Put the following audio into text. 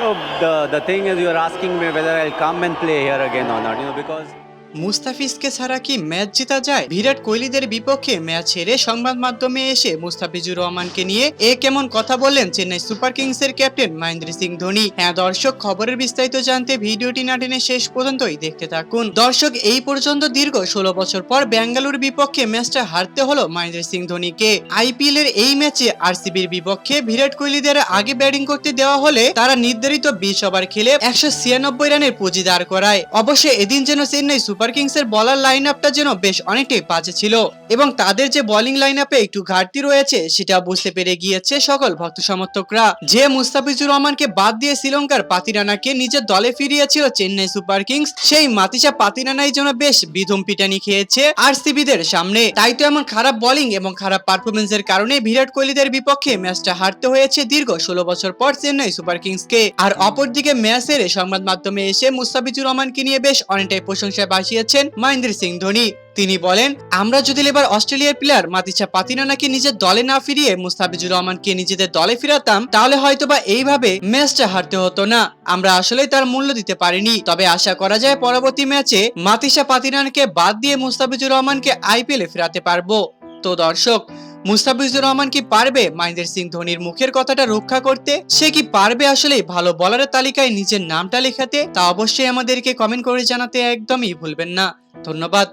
No, the the thing is, you're asking me whether I'll come and play here again or not. You know, because মুস্তাফিজকে ছাড়া কি match জেতা যায়? বিরাট কোহলিদের বিপক্ষে match হেরে সংবাদ মাধ্যমে এসে মুস্তাফিজুর রহমানকে নিয়ে এ কেমন কথা বললেন চেন্নাই সুপার কিংস এর ক্যাপ্টেন মহেন্দ্র সিং ধোনি? হ্যাঁ দর্শক, খবরের বিস্তারিত জানতে ভিডিওটি না টেনে শেষ পর্যন্তই দেখতে থাকুন। দর্শক, এই পর্যন্ত দীর্ঘ ষোলো বছর পর বেঙ্গালুর বিপক্ষে ম্যাচটা হারতে হলো মহেন্দ্র সিং ধোনিকে। আইপিএল এর এই ম্যাচে আরসিবির বিপক্ষে বিরাট কোহলিদের আগে ব্যাটিং করতে দেওয়া হলে তারা নির্ধারিত বিশ ওভার খেলে একশো ছিয়ানব্বই রানের পুঁজি দাঁড় করায়। অবশ্য এদিন যেন চেন্নাই সুপার কিংস এর বলার লাইন আপটা যেন বেশ অনেকটাই বাজে ছিল এবং তাদের যে বোলিং লাইন আপে একটু ঘাটতি রয়েছে, সেটা বুঝতে পেরে গিয়েছে সকল ভক্ত সমর্থকরা। যে মুস্তাফিজুর রহমানকে বাদ দিয়ে শ্রীলঙ্কার পাতিরানাকে নিজের দলে ফিরিয়েছিল চেন্নাই সুপার কিংস সেই মাতিসা পাতিরানাই যেন বেশ বিধম পিটানি খেয়েছে আরসিবিদের সামনে। তাই তো এমন খারাপ বোলিং এবং খারাপ পারফরমেন্সের কারণে বিরাট কোহলিদের বিপক্ষে ম্যাচটা হারতে হয়েছে দীর্ঘ ষোলো বছর পর চেন্নাই সুপার কিংসকে আর অপরদিকে ম্যাচ হেরে সংবাদ মাধ্যমে এসে মুস্তাফিজুর রহমানকে নিয়ে বেশ অনেকটাই প্রশংসায় ভাসিয়েছেন মহেন্দ্র সিং ধোনি। তিনি বলেন, আমরা যদি এবার অস্ট্রেলিয়ার প্লেয়ার মাতিচা পাতিনানাকে নিজের দলে না ফিরিয়ে মুস্তাফিজুর রহমানকে নিজেদের দলে ফিরাতাম, তাহলে হয়তোবা এইভাবে ম্যাচটা হারতে হতো না। আমরা আসলে তার মূল্য দিতে পারিনি। তবে আশা করা যায় পরবর্তী ম্যাচে মাতিসা পাতিনানকে বাদ দিয়ে মুস্তাফিজুর রহমানকে আইপিএলে ফেরাতে পারব। তো দর্শক মুস্তাফিজুর রহমান কি পারবে মহেন্দ্র সিং ধোনির মুখের কথাটা রক্ষা করতে? সে কি পারবে আসলে ভালো বলারের তালিকায় নিজের নামটা লেখাতে? তা অবশ্যই আমাদেরকে কমেন্ট করে জানাতে একদমই ভুলবেন না। ধন্যবাদ।